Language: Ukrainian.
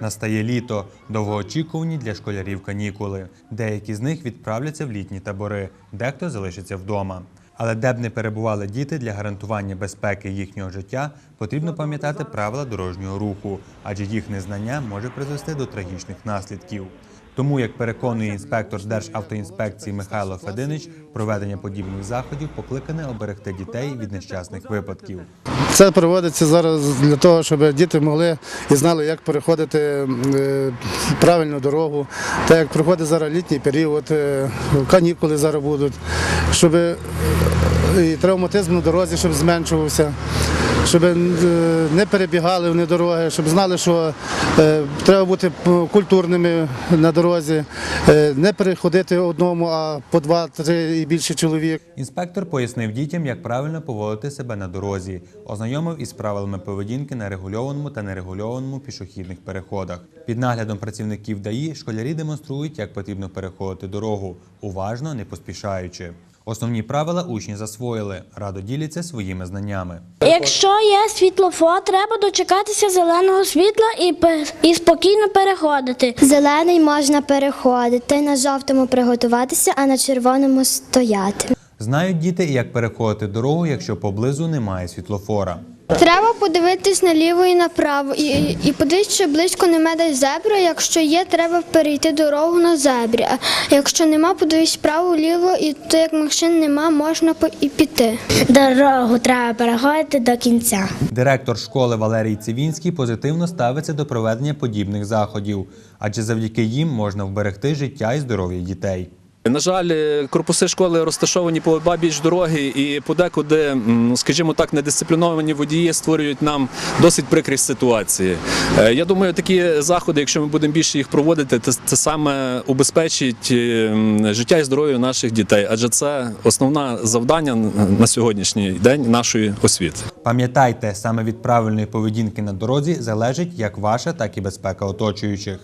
Настає літо, довгоочікувані для школярів канікули. Деякі з них відправляться в літні табори, дехто залишиться вдома. Але де б не перебували діти для гарантування безпеки їхнього життя, потрібно пам'ятати правила дорожнього руху, адже їх незнання може призвести до трагічних наслідків. Тому, як переконує інспектор Державтоінспекції Михайло Фединич, проведення подібних заходів покликане оберегти дітей від нещасних випадків. Це проводиться зараз для того, щоб діти могли і знали, як переходити е, правильну дорогу, так як проходить зараз літній період, е, канікули зараз будуть, щоб і травматизм на дорозі щоб зменшувався, щоб е, не перебігали вони дороги, щоб знали, що е, треба бути культурними на дорозі, е, не переходити одному, а по два-три і більше чоловік. Інспектор пояснив дітям, як правильно поводити себе на дорозі, ознайомив із правилами поведінки на регульованому та нерегульованому пішохідних переходах. Під наглядом працівників ДАІ школярі демонструють, як потрібно переходити дорогу, уважно, не поспішаючи. Основні правила учні засвоїли, радо діляться своїми знаннями. Якщо є світлофор, треба дочекатися зеленого світла і, і спокійно переходити. Зелений можна переходити, на жовтому приготуватися, а на червоному стояти. Знають діти, як переходити дорогу, якщо поблизу немає світлофора. Треба подивитись наліво і направо, і, і, подивитися, чи близько нема десь зебра. Якщо є, треба перейти дорогу на зебрі. А якщо нема, подивись вправо, ліво, і то як машин нема, можна по- і піти. Дорогу треба переходити до кінця. Директор школи Валерій Цивінський позитивно ставиться до проведення подібних заходів, адже завдяки їм можна вберегти життя і здоров'я дітей. На жаль, е, корпуси школи розташовані по обабіч дороги, і подекуди, скажімо так, недисципліновані водії створюють нам досить прикрі ситуації. Е, Я думаю, такі заходи, якщо ми будемо більше їх проводити, це саме убезпечить е, життя і здоров'я наших дітей, адже це основне завдання на сьогоднішній день нашої освіти. Пам'ятайте, саме від правильної поведінки на дорозі залежить як ваша, так і безпека оточуючих.